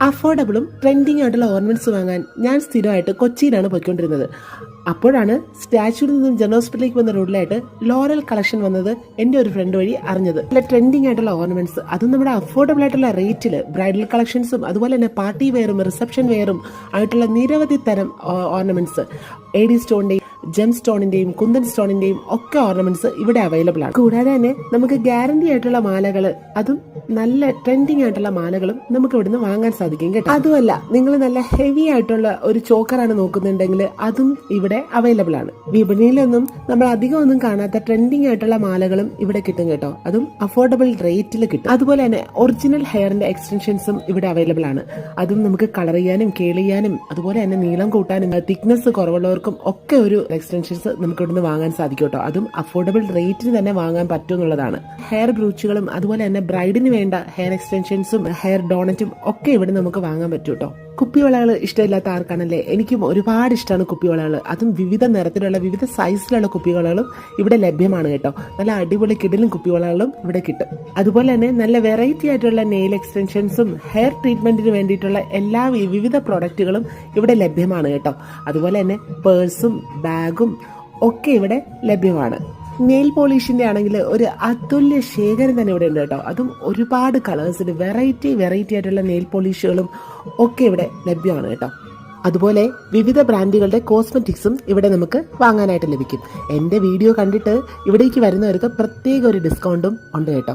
അഫോർഡബിളും trending ആയിട്ടുള്ള ornaments വാങ്ങാൻ ഞാൻ സ്ഥിരമായിട്ട് കൊച്ചിയിലാണ് പോയിക്കൊണ്ടിരുന്നത്. അപ്പോഴാണ് സ്റ്റാച്യൂവിൽ നിന്നും ജനറൽ ഹോസ്പിറ്റലിലേക്ക് വന്ന റോഡിലായിട്ട് ലോറൽ കളക്ഷൻ വന്നത് എന്റെ ഒരു ഫ്രണ്ട് വഴി അറിഞ്ഞത്. നല്ല ട്രെൻഡിങ് ആയിട്ടുള്ള ഓർണമെന്റ്സ് അതും നമ്മുടെ അഫോർഡബിൾ ആയിട്ടുള്ള റേറ്റിൽ ബ്രൈഡൽ കളക്ഷൻസും അതുപോലെ തന്നെ പാർട്ടി വെയറും റിസപ്ഷൻ വെയറും ആയിട്ടുള്ള നിരവധി തരം ഓർണമെന്റ്സ് എ ഡി സ്റ്റോണിന്റെയും ജെം സ്റ്റോണിന്റെയും കുന്തൻ സ്റ്റോണിന്റെയും ഒക്കെ ഓർണമെന്റ്സ് ഇവിടെ അവൈലബിൾ ആണ്. കൂടാതെ തന്നെ നമുക്ക് ഗ്യാരണ്ടി ആയിട്ടുള്ള മാലകൾ അതും നല്ല ട്രെൻഡിങ് ആയിട്ടുള്ള മാലകളും നമുക്ക് ഇവിടുന്ന് വാങ്ങാൻ സാധിക്കും കേട്ടോ. അതുമല്ല നിങ്ങൾ നല്ല ഹെവി ആയിട്ടുള്ള ഒരു ചോക്കറാണ് നോക്കുന്നുണ്ടെങ്കിൽ അതും ഇവിടെ അവൈലബിൾ ആണ്. വിപണിയിലൊന്നും നമ്മൾ അധികം ഒന്നും കാണാത്ത ട്രെൻഡിങ് ആയിട്ടുള്ള മാലകളും ഇവിടെ കിട്ടും കേട്ടോ. അതും അഫോർഡബിൾ റേറ്റിൽ കിട്ടും. അതുപോലെ തന്നെ ഒറിജിനൽ ഹെയറിന്റെ എക്സ്റ്റൻഷൻസും ഇവിടെ അവൈലബിൾ ആണ്. അതും നമുക്ക് കളർ ചെയ്യാനും കേൾ ചെയ്യാനും അതുപോലെ തന്നെ നീളം കൂട്ടാനും തിക്നെസ് കുറവുള്ളവർക്കും ഒക്കെ ഒരു എക്സ്റ്റൻഷൻസ് നമുക്ക് ഇവിടുന്ന് വാങ്ങാൻ സാധിക്കും കേട്ടോ. അതും അഫോർഡബിൾ റേറ്റിന് തന്നെ വാങ്ങാൻ പറ്റും എന്നുള്ളതാണ്. ഹെയർ ബ്രൂച്ചുകളും അതുപോലെ തന്നെ ബ്രൈഡിന് വേണ്ട ഹെയർ എക്സ്റ്റൻഷൻസും ഹെയർ ഡോണറ്റും ഒക്കെ ഇവിടെ നമുക്ക് വാങ്ങാൻ പറ്റും കേട്ടോ. കുപ്പിവളകൾ ഇഷ്ടമില്ലാത്ത ആർക്കാണല്ലേ? എനിക്കും ഒരുപാട് ഇഷ്ടമാണ് കുപ്പിവളകൾ അതും വിവിധ നിറത്തിലുള്ള വിവിധ സൈസിലുള്ള കുപ്പിവളകളും ഇവിടെ ലഭ്യമാണ് കേട്ടോ. നല്ല അടിപൊളി കിടിലും കുപ്പിവളകളും ഇവിടെ കിട്ടും. അതുപോലെ തന്നെ നല്ല വെറൈറ്റി ആയിട്ടുള്ള നെയിൽ എക്സ്റ്റൻഷൻസും ഹെയർ ട്രീറ്റ്മെന്റിന് വേണ്ടിയിട്ടുള്ള എല്ലാ വിവിധ പ്രൊഡക്റ്റുകളും ഇവിടെ ലഭ്യമാണ് കേട്ടോ. അതുപോലെ തന്നെ പേഴ്സും ബാഗും ഒക്കെ ഇവിടെ ലഭ്യമാണ്. നെയിൽ പോളിഷിന്റെ ആണെങ്കിൽ ഒരു അതുല്യ ശേഖരം തന്നെ ഇവിടെ ഉണ്ട് കേട്ടോ. അതും ഒരുപാട് കളേഴ്സിൽ വെറൈറ്റി വെറൈറ്റി ആയിട്ടുള്ള നെയിൽ പോളിഷുകളും ഒക്കെ ഇവിടെ ലഭ്യമാണ് കേട്ടോ. അതുപോലെ വിവിധ ബ്രാൻഡുകളുടെ കോസ്മെറ്റിക്സും ഇവിടെ നമുക്ക് വാങ്ങാനായിട്ട് ലഭിക്കും. എന്റെ വീഡിയോ കണ്ടിട്ട് ഇവിടേക്ക് വരുന്നവർക്ക് പ്രത്യേക ഒരു ഡിസ്കൗണ്ടും ഉണ്ട് കേട്ടോ.